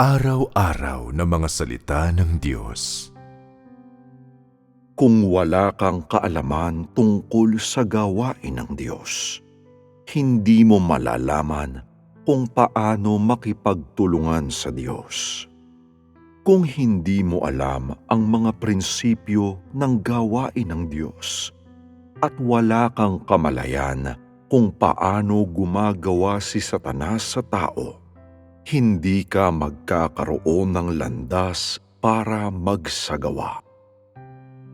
Pang-araw-araw na mga salita ng Diyos. Kung wala kang kaalaman tungkol sa gawain ng Diyos, hindi mo malalaman kung paano makipagtulungan sa Diyos. Kung hindi mo alam ang mga prinsipyo ng gawain ng Diyos at wala kang kamalayan kung paano gumagawa si Satanas sa tao, hindi ka magkakaroon ng landas para magsagawa.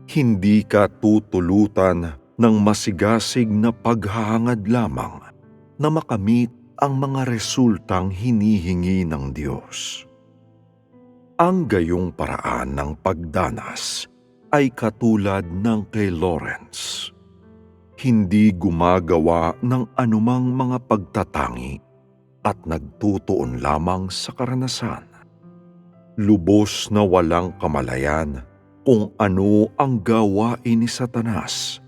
Hindi ka tutulutan ng masigasig na paghahangad lamang na makamit ang mga resultang hinihingi ng Diyos. Ang gayong paraan ng pagdanas ay katulad ng kay Lawrence. Hindi gumagawa ng anumang mga pagtatangi at nagtutuon lamang sa karanasan. Lubos na walang kamalayan kung ano ang gawain ni Satanas,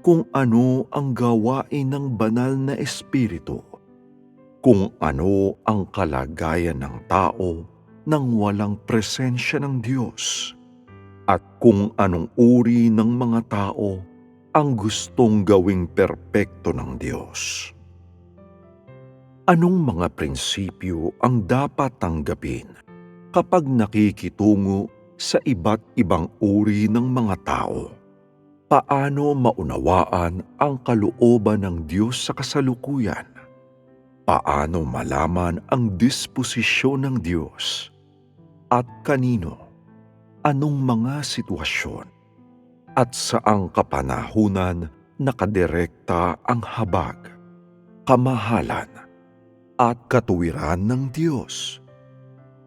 kung ano ang gawain ng banal na espiritu, kung ano ang kalagayan ng tao nang walang presensya ng Diyos, at kung anong uri ng mga tao ang gustong gawing perpekto ng Diyos. Anong mga prinsipyo ang dapat tanggapin kapag nakikitungo sa iba't ibang uri ng mga tao? Paano maunawaan ang kalooban ng Diyos sa kasalukuyan? Paano malaman ang disposisyon ng Diyos? At kanino? Anong mga sitwasyon? At saang kapanahunan nakadirekta ang habag, kamahalan, at katuwiran ng Diyos.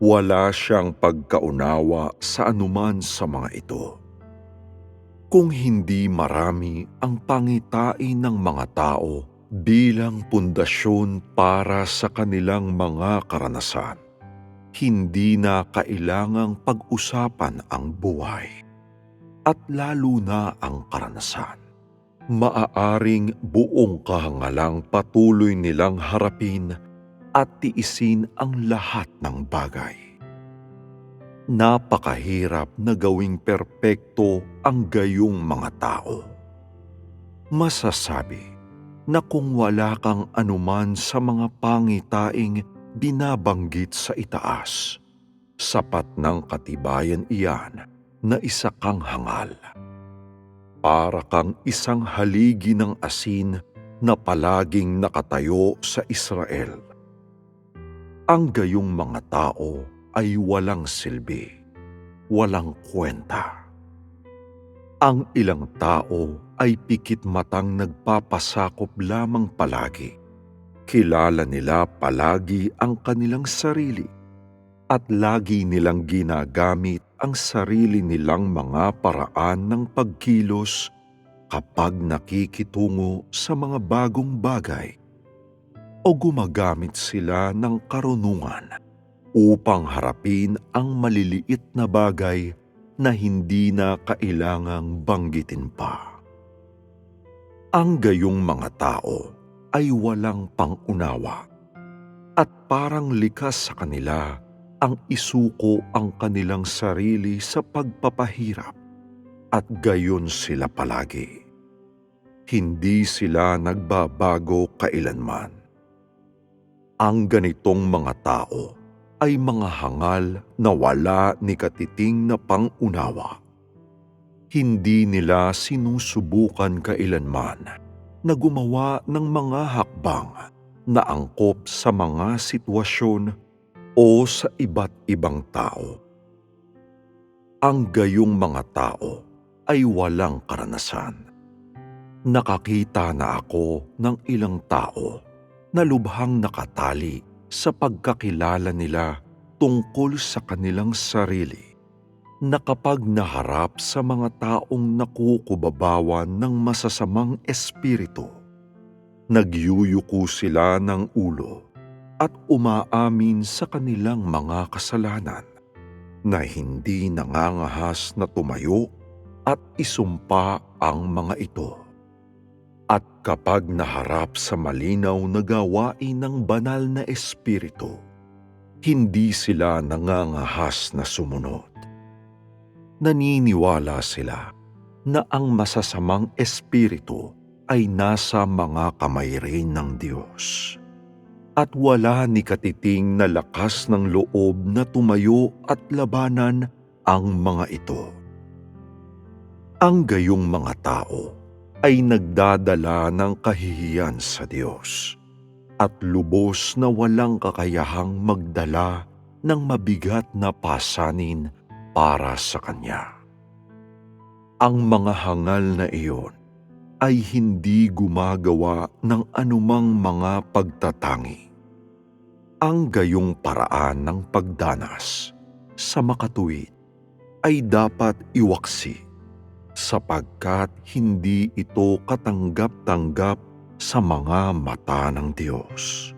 Wala siyang pagkaunawa sa anuman sa mga ito. Kung hindi marami ang pangitain ng mga tao bilang pundasyon para sa kanilang mga karanasan, hindi na kailangang pag-usapan ang buhay at lalo na ang karanasan maaaring buong kahangalang patuloy nilang harapin at tiisin ang lahat ng bagay. Napakahirap na gawing perpekto ang gayong mga tao. Masasabi na kung wala kang anuman sa mga pangitaing binabanggit sa itaas, sapat ng katibayan iyan na isa kang hangal. Para kang isang haligi ng asin na palaging nakatayo sa Israel ang gayong mga tao ay walang silbi, walang kwenta. Ang ilang tao ay pikit matang nagpapasakop lamang palagi. Kilala nila palagi ang kanilang sarili at lagi nilang ginagamit ang sarili nilang mga paraan ng pagkilos kapag nakikitungo sa mga bagong bagay o gumagamit sila ng karunungan upang harapin ang maliliit na bagay na hindi na kailangang banggitin pa. Ang gayong mga tao ay walang pangunawa at parang likas sa kanila ang isuko ang kanilang sarili sa pagpapahirap at gayon sila palagi. Hindi sila nagbabago kailanman ang ganitong mga tao ay mga hangal na wala ni katiting na pangunawa. Hindi nila sinusubukan kailanman na gumawa ng mga hakbang na angkop sa mga sitwasyon o sa iba't ibang tao. Ang gayong mga tao ay walang karanasan. Nakakita na ako ng ilang tao na lubhang nakatali sa pagkakilala nila tungkol sa kanilang sarili na kapag naharap sa mga taong nakukubabawan ng masasamang espiritu, nagyuyuko sila ng ulo at umaamin sa kanilang mga kasalanan na hindi nangangahas na tumayo at isumpa ang mga ito. At kapag naharap sa malinaw na gawain ng banal na espiritu, hindi sila nangangahas na sumunod. Naniniwala sila na ang masasamang espiritu ay nasa mga kamay rin ng Diyos. At wala ni katiting na lakas ng loob na tumayo at labanan ang mga ito. Ang gayong mga tao ay nagdadala ng kahihiyan sa Diyos at lubos na walang kakayahang magdala ng mabigat na pasanin para sa Kanya. Ang mga hangal na iyon ay hindi gumagawa ng anumang mga pagtatangi. Ang gayong paraan ng pagdanas sa makatuwid ay dapat iwaksi sapagkat hindi ito katanggap-tanggap sa mga mata ng Diyos.